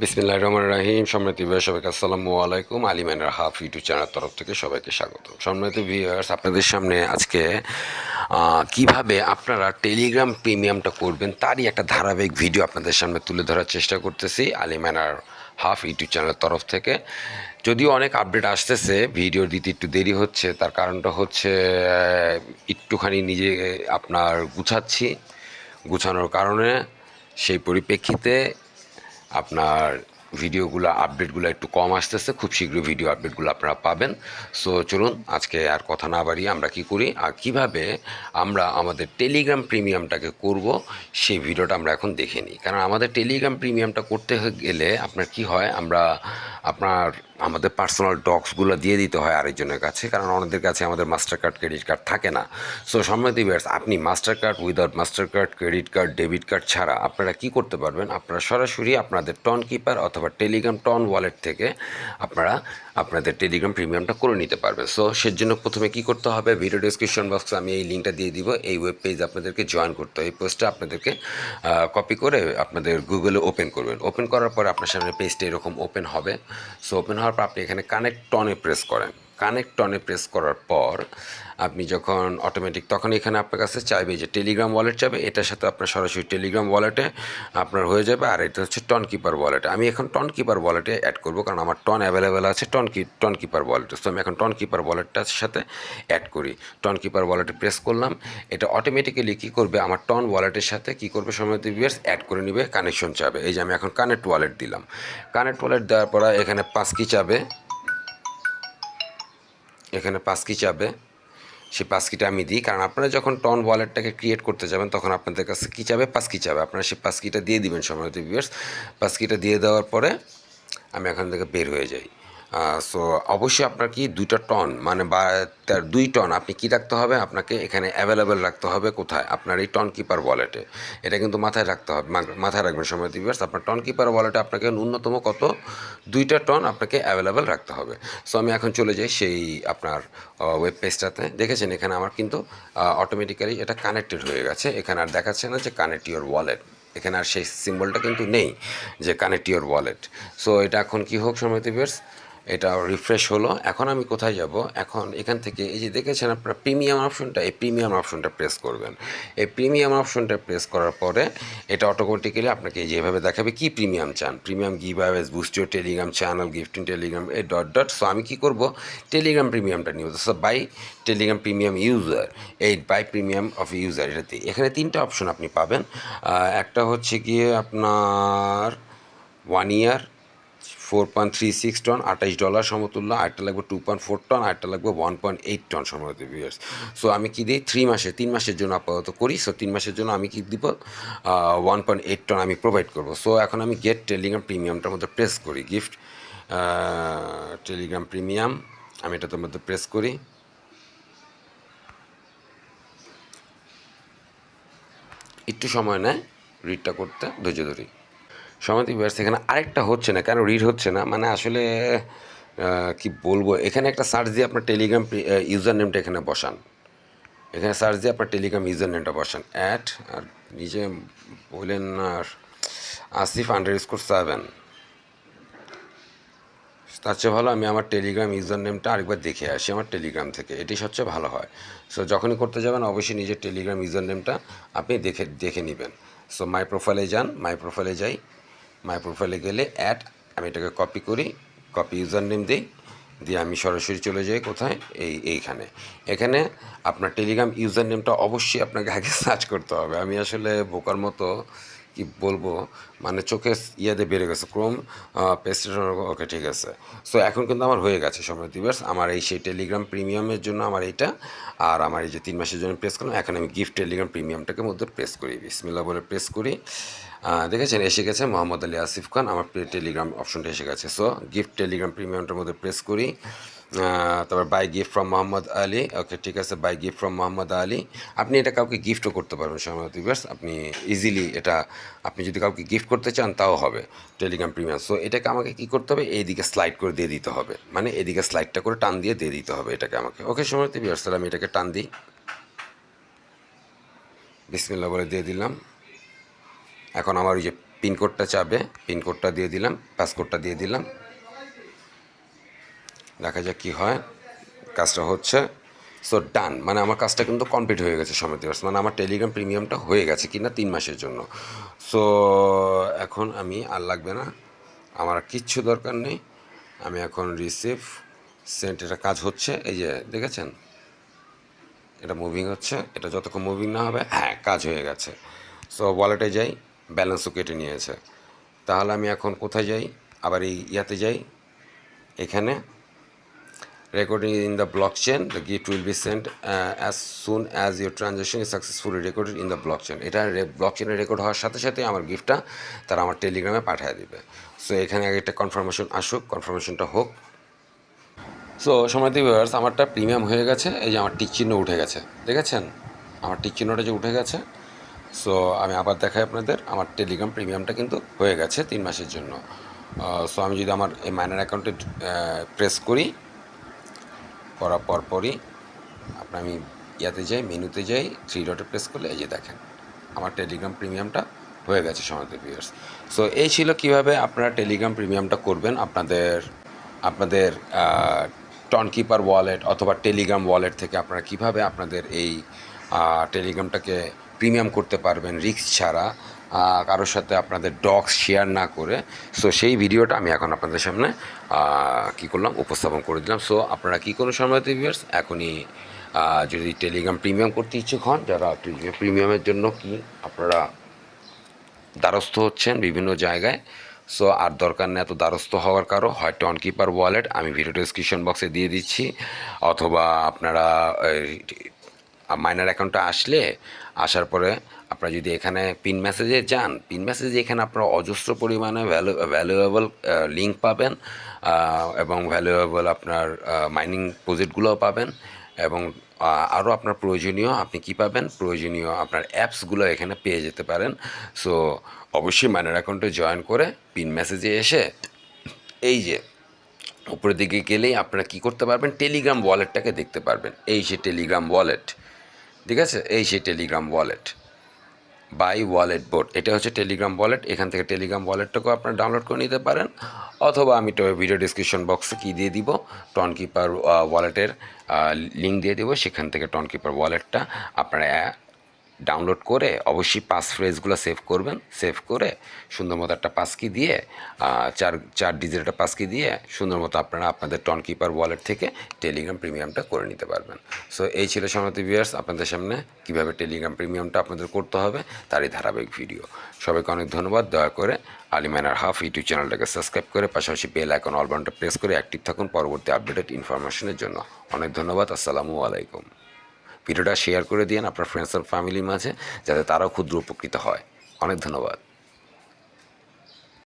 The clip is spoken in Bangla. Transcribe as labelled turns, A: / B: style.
A: বিসমিল্লাহ রহমান রাহিম। সম্মানিত ভিউয়ার সবাইকে আসসালামু আলাইকুম। আলিমানের হাফ ইউটিউব চ্যানেল তরফ থেকে সবাইকে স্বাগত। সম্মানিত ভিউয়ার্স আপনাদের সামনে আজকে কীভাবে আপনারা টেলিগ্রাম প্রিমিয়ামটা করবেন তারই একটা ধারাবাহিক ভিডিও আপনাদের সামনে তুলে ধরার চেষ্টা করতেছি আলিমানার হাফ ইউটিউব চ্যানেলের তরফ থেকে। যদিও অনেক আপডেট আসতেছে ভিডিও দিতে একটু দেরি হচ্ছে, তার কারণটা হচ্ছে একটুখানি নিজে আপনার গুছাচ্ছি। গুছানোর কারণে সেই পরিপ্রেক্ষিতে আপনার ভিডিওগুলো আপডেটগুলো একটু কম আসতেছে, খুব শীঘ্র ভিডিও আপডেটগুলো আপনারা পাবেন। সো চলুন, আজকে আর কথা না বাড়িয়ে আমরা কি করি, আর কীভাবে আমরা আমাদের টেলিগ্রাম প্রিমিয়ামটাকে করব, সেই ভিডিওটা আমরা এখন দেখে নিই। কারণ আমাদের টেলিগ্রাম প্রিমিয়ামটা করতে গেলে আপনার কি হয়, আমরা আপনার, আমাদের পার্সোনাল ডক্সগুলো দিয়ে দিতে হয় আরেকজনের কাছে, কারণ আমাদের কাছে আমাদের মাস্টার কার্ড ক্রেডিট কার্ড থাকে না। সো সম্মতি ভিউয়ার্স আপনি Mastercard without Mastercard credit card debit card ছাড়া আপনারা কি করতে পারবেন? আপনারা সরাসরি আপনাদের টন কিপার অথবা টেলিগ্রাম টন ওয়ালেট থেকে আপনারা আপনাদের টেলিগ্রাম প্রিমিয়ামটা করে নিতে পারবেন। সো সের জন্য প্রথমে কি করতে হবে? ভিডিও ডিসক্রিপশন বক্সে আমি এই লিঙ্কটা দিয়ে দিব। এই ওয়েব পেজ আপনাদেরকে জয়েন করতে হবে। এই পোস্টটা আপনাদেরকে কপি করে আপনাদের গুগলে ওপেন করবেন। ওপেন করার পর আপনার সামনে পেজটা এরকম ওপেন হবে। সো ওপেন হওয়ার পর আপনি এখানে কানেক্ট টনে প্রেস করেন। কানেক্ট টনে প্রেস করার পর আপনি যখন অটোমেটিক তখন এখানে আপনার কাছে চাইবে যে টেলিগ্রাম ওয়ালেট চাইবে, এটার সাথে আপনার সরাসরি টেলিগ্রাম ওয়ালেটে আপনার হয়ে যাবে আর এটা হচ্ছে টন কিপার ওয়ালেটে আমি এখন টন কিপার ওয়ালেটে অ্যাড করব কারণ আমার টন অ্যাভেলেবেল আছে টন কি টন কিপার ওয়ালেটে সো আমি এখন টন কিপার ওয়ালেটটার সাথে অ্যাড করি। টন কিপার ওয়ালেটে প্রেস করলাম, এটা অটোমেটিক্যালি কী করবে? আমার টন ওয়ালেটের সাথে কী করবে সময় ভিউয়ার্স অ্যাড করে নেবে কানেকশন চাবে। এই যে আমি এখন কানেক্ট ওয়ালেট দিলাম। কানেক্ট ওয়ালেট দেওয়ার পর এখানে পাঁচ কি চাবে? এখানে পাসকি চাবে সেই পাসকিটা আমি দিই। কারণ আপনারা যখন টন ওয়ালেটটাকে ক্রিয়েট করতে যাবেন, তখন আপনাদের কাছে কী চাবে? পাসকি চাবে। আপনারা সেই পাসকিটা দিয়ে দিবেন সময় ভিউয়ার্স পাসকিটা দিয়ে দেওয়ার পরে আমি এখান থেকে বের হয়ে যাই। সো অবশ্যই আপনার কি দুইটা টন মানে বা, তার দুই টন আপনি কি রাখতে হবে? আপনাকে এখানে অ্যাভেলেবেল রাখতে হবে কোথায়? আপনার এই টন কিপার ওয়ালেটে এটা কিন্তু মাথায় রাখতে হবে মাথায় রাখবেন সময় দিবস আপনার টন কিপার ওয়ালেটে আপনাকে ন্যূনতম কত? দুইটা টন আপনাকে অ্যাভেলেবেল রাখতে হবে। সো আমি এখন চলে যাই সেই আপনার ওয়েব পেজটাতে দেখেছেন এখানে আমার কিন্তু অটোমেটিক্যালি এটা কানেক্টেড হয়ে গেছে। এখানে আর দেখাচ্ছে না যে কানেক্ট ইউর ওয়ালেট এখানে আর সেই সিম্বলটা কিন্তু নেই যে কানেক্ট ইউর ওয়ালেট সো এটা এখন কি হোক সময় দিবস এটা রিফ্রেশ হলো। এখন আমি কোথায় যাব? এখন এখান থেকে, এই যে দেখেছেন আপনারা প্রিমিয়াম অপশনটা এই প্রিমিয়াম অপশনটা প্রেস করবেন। এই প্রিমিয়াম অপশনটা প্রেস করার পরে এটা অটোমেটিক্যালি আপনাকে যেভাবে দেখাবে, কি প্রিমিয়াম চান? Premium give always boost Telegram channel gifting Telegram এই ডট ডট সো আমি কী করব? টেলিগ্রাম প্রিমিয়ামটা নিব। So buy Telegram premium user এই বাই প্রিমিয়াম অফ ইউজার এটাতে এখানে তিনটা অপশন আপনি পাবেন। একটা হচ্ছে গিয়ে আপনার one year four point three six ton আঠাইশ ডলার সমতুল্য, আরেকটা লাগবে টু পয়েন্ট ফোর টন আরেকটা লাগবে ওয়ান পয়েন্ট এইট টন সম্ভবত ভিউয়ার্স সো আমি কি দিই? থ্রি মাসে, তিন মাসের জন্য আপাতত করি। সো তিন মাসের জন্য আমি কি দিব? ওয়ান পয়েন্ট এইট টন আমি প্রোভাইড করব। সো এখন আমি গেট টেলিগ্রাম প্রিমিয়ামটার মধ্যে প্রেস করি গিফট টেলিগ্রাম প্রিমিয়াম আমি এটার মধ্যে প্রেস করি। একটু সময় নেয় রিডটা করতে, ধৈর্য ধরি। সমাধি ব্যবস্থা এখানে আরেকটা হচ্ছে না কেন রিড হচ্ছে না। মানে আসলে কি বলব, এখানে একটা সার্চ দিয়ে আপনার টেলিগ্রাম ইউজার নেমটা এখানে বসান। এখানে সার্চ দিয়ে আপনার টেলিগ্রাম ইউজার নেমটা বসান। অ্যাট আর নিজে বললেন আর আসিফ আন্ডার স্কোর সেভেন তার চেয়ে ভালো আমি আমার টেলিগ্রাম ইউজার নেমটা আরেকবার দেখে আসি, আমার টেলিগ্রাম থেকে। এটি সবচেয়ে ভালো হয়। সো যখনই করতে যাবেন, অবশ্যই নিজের টেলিগ্রাম ইউজার নেমটা আপনি দেখে দেখে নেবেন। সো মাই প্রোফাইলে যান মাই প্রোফাইলে যাই। মাই প্রোফাইলে গেলে অ্যাড আমি এটাকে কপি করি কপি ইউজার নেম দিই, দিয়ে আমি সরাসরি চলে যাই কোথায়? এই, এইখানে। এখানে আপনার টেলিগ্রাম ইউজার নেমটা অবশ্যই আপনাকে আগে সার্চ করতে হবে। আমি আসলে বোকার মতো কি বলব মানে চোখে ইয়েতে বেড়ে গেছে, ক্রোম পেস্টেড ওকে ঠিক আছে। সো এখন কিন্তু আমার হয়ে গেছে সময় দিবস। আমার এই সেই টেলিগ্রাম প্রিমিয়ামের জন্য আমার এইটা, আর আমার এই যে তিন মাসের জন্য প্রেস করলাম, এখন আমি গিফট টেলিগ্রাম প্রিমিয়ামটাকে মধ্যে প্রেস করি বিসমিল্লা বলে প্রেস করি। দেখেছেন, এসে গেছে মোহাম্মদ আলী আসিফ খান, আমার টেলিগ্রাম অপশনটা এসে গেছে। সো গিফট টেলিগ্রাম প্রিমিয়ামটার মধ্যে প্রেস করি। তারপর buy gift from Mohammad Ali okay ঠিক আছে buy gift from Mohammad Ali আপনি এটা কাউকে গিফটও করতে পারবেন সময় ভিউয়ার্স আপনি ইজিলি এটা, আপনি যদি কাউকে গিফট করতে চান, তাও হবে টেলিগ্রাম প্রিমিয়াম সো এটাকে আমাকে কি করতে হবে, এইদিকে স্লাইড করে দিয়ে দিতে হবে মানে এদিকে স্লাইডটা করে টান দিয়ে দিয়ে দিতে হবে এটাকে আমাকে ওকে সময় ভিউয়ার্স তাহলে আমি এটাকে টান দিই বিসমিল্লা বলে দিয়ে দিলাম, এখন আমার ওই যে পিনকোডটা চাবে পিনকোডটা দিয়ে দিলাম পাসকোডটা দিয়ে দিলাম দেখা যাক কী হয়। কাজটা হচ্ছে। সো ডান মানে আমার কাজটা কিন্তু কমপ্লিট হয়ে গেছে সময় দিবস। মানে আমার টেলিগ্রাম প্রিমিয়ামটা হয়ে গেছে কিনা তিন মাসের জন্য। সো এখন আমি আর লাগবে না। আমার কিচ্ছু দরকার নেই। আমি এখন রিসিভ সেন্ট এটা কাজ হচ্ছে। এই যে, দেখেছেন? এটা মুভিং হচ্ছে। এটা যতক্ষণ মুভিং না হবে হ্যাঁ কাজ হয়ে গেছে। সো ওয়ালেটে যাই ব্যালেন্সও কেটে নিয়েছে। তাহলে আমি এখন কোথায় যাই? আবার এই ইয়াতে যাই। এখানে recording in the blockchain. The gift will be sent uh, as soon as your transaction is successfully recorded in the blockchain. এটা ব্লকচেনে রেকর্ড হওয়ার সাথে সাথে আমার গিফটটা তারা আমার টেলিগ্রামে পাঠিয়ে দিবে। সো এখানে আগে একটা কনফার্মেশন আসুক কনফার্মেশনটা হোক। সো সময় ভিউয়ার্স আমারটা প্রিমিয়াম হয়ে গেছে। এই যে আমার টিক চিহ্ন উঠে গেছে। দেখেছেন? আমার টিক চিহ্নটা যে উঠে গেছে। সো আমি আবার দেখাই আপনাদের। আমার টেলিগ্রাম প্রিমিয়ামটা কিন্তু হয়ে গেছে তিন মাসের জন্য। সো আমি যদি আমার এই মাইনার অ্যাকাউন্টে প্রেস করি করার পরপরই আপনার আমি ইয়াতে যাই, মেনুতে যাই থ্রি ডটে প্রেস করলে এই যে দেখেন আমার টেলিগ্রাম প্রিমিয়ামটা হয়ে গেছে সমাজের ভিউয়ার্স সো এই ছিল কীভাবে আপনারা টেলিগ্রাম প্রিমিয়ামটা করবেন আপনাদের আপনাদের টনকিপার ওয়ালেট অথবা টেলিগ্রাম ওয়ালেট থেকে আপনারা কীভাবে আপনাদের এই টেলিগ্রামটাকে প্রিমিয়াম করতে পারবেন রিস্ক ছাড়া কারোর সাথে আপনাদের ডক্স শেয়ার না করে সো সেই ভিডিওটা আমি এখন আপনাদের সামনে কি করলাম, উপস্থাপন করে দিলাম। সো আপনারা কী করুন সম্মানিত ভিউয়ার্স এখনই যদি টেলিগ্রাম প্রিমিয়াম করতে ইচ্ছুক হন, যারা টেলিগ্রাম প্রিমিয়ামের জন্য কি আপনারা দ্বারস্থ হচ্ছেন বিভিন্ন জায়গায় সো আর দরকার নেই এত দ্বারস্থ হওয়ার কারও, হয় টনকিপার ওয়ালেট আমি ভিডিও ডিসক্রিপশন বক্সে দিয়ে দিচ্ছি, অথবা আপনারা মাইনার অ্যাকাউন্টটা আসলে আসার পরে আপনারা যদি এখানে পিন মেসেজে যান পিন মেসেজে এখানে আপনারা অজস্র পরিমাণে ভ্যালু ভ্যালুয়েবল লিঙ্ক পাবেন এবং ভ্যালুয়েবল আপনার মাইনিং প্রজেক্টগুলোও পাবেন, এবং আরও আপনার প্রয়োজনীয় আপনি কি পাবেন? প্রয়োজনীয় আপনার অ্যাপসগুলো এখানে পেয়ে যেতে পারেন। সো অবশ্যই মাইনার অ্যাকাউন্টে জয়েন করে পিন মেসেজে এসে এই যে, উপরের দিকে গেলেই আপনারা কি করতে পারবেন? টেলিগ্রাম ওয়ালেটটাকে দেখতে পারবেন। এই যে টেলিগ্রাম ওয়ালেট ঠিক আছে? এই সেই Telegram wallet by wallet board এটা হচ্ছে টেলিগ্রাম ওয়ালেট এখান থেকে টেলিগ্রাম ওয়ালেটটাকেও আপনারা ডাউনলোড করে নিতে পারেন। অথবা আমি তো ভিডিও ডিসক্রিপশন বক্সে কী দিয়ে দিব? টনকিপার ওয়ালেটের লিঙ্ক দিয়ে দেবো। সেখান থেকে টনকিপার ওয়ালেটটা আপনারা ডাউনলোড করে অবশ্যই পাস ফ্রেজগুলো সেভ করবেন সেভ করে সুন্দর মতো একটা পাসকি দিয়ে চার চার ডিজিট পাসকি দিয়ে সুন্দর মতো আপনারা আপনাদের টনকিপার ওয়ালেট থেকে টেলিগ্রাম প্রিমিয়ামটা করে নিতে পারবেন। সো এই ছিল সমাতি ভিউয়ার্স আপনাদের সামনে কীভাবে টেলিগ্রাম প্রিমিয়ামটা আপনাদের করতে হবে তারই ধারাবাহিক ভিডিও সবাইকে অনেক ধন্যবাদ, দয়া করে আলিমানার হাফ ইউটিউব চ্যানেলটাকে সাবস্ক্রাইব করে পাশাপাশি বেল আইকন অলবানটা প্রেস করে অ্যাক্টিভ থাকুন পরবর্তী আপডেটেড ইনফরমেশনের জন্য। অনেক ধন্যবাদ, আসসালামু আলাইকুম। ভিডিওটা শেয়ার করে দিন আপনার ফ্রেন্ডস অ্যান্ড ফ্যামিলির মাঝে, যাতে তারাও ক্ষুদ্র উপকৃত হয়। অনেক ধন্যবাদ।